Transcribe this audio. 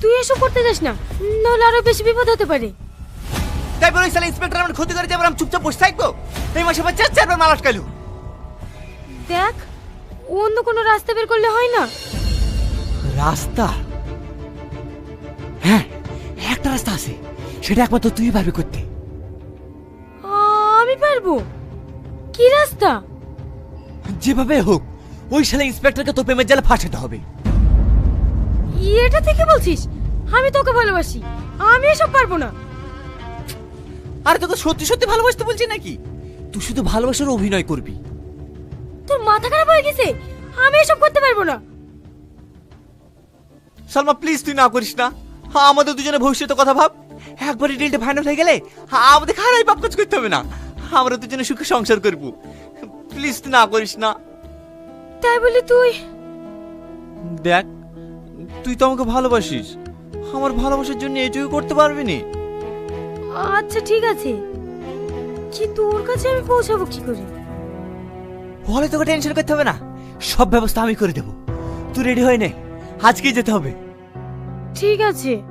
তুই এসব করতে যাস না। নাহলে আরও বেশি বিপদ হতে পারে। তাই বলে সালে ইন্সপেক্টর আমার ক্ষতি করে যাবে আমি চুপচাপ বসে থাকব? এই মাসে আমার চার চারবার মাল আটকালো দেখ অন্য কোনো রাস্তা বের করলে হয় না। রাস্তা? হ্যাঁ একটা রাস্তা আছে। সেটা একমাত্র তুই পারবি করতে। আমি পারব? কি রাস্তা? যেভাবে হোক ওই শালা ইন্সপেক্টরকে তোর প্রেমের জালে ফাঁসাতে হবে। এটা থেকে বলছিস? আমি তোকে ভালোবাসি। আমি এসব পারব না। আরে তোকে সত্যি সত্যি ভালোবাসতে বলছি নাকি? তুই শুধু ভালোবাসার অভিনয় করবি। তোর মাথা খারাপ হয়ে গেছে? আমি এসব করতে পারব না। সালমা প্লিজ তুই না করিস না। হ্যাঁ আমাদের দুজনের ভবিষ্যতের কথা ভাব। একবারই ডিলটা ফাইনাল হয়ে গেলে আমাদের খারাপ পাপ কাজ করতে হবে না। আমরা দুজনে সুখে সংসার করব। প্লিজ তুই না করিস না। তাই বলি তুই। দেখ তুই তো আমাকে ভালোবাসিস। আমার ভালোবাসার জন্য এটুকু করতে পারবি নি? আচ্ছা ঠিক আছে। কি তোর কাছে আমি পৌঁছাবো কি করে? বলে তোকে টেনশন করতে হবে না। সব ব্যবস্থা আমি করে দেবো। তুই রেডি হয়ে নে। আজকেই যেতে হবে। ঠিক আছে।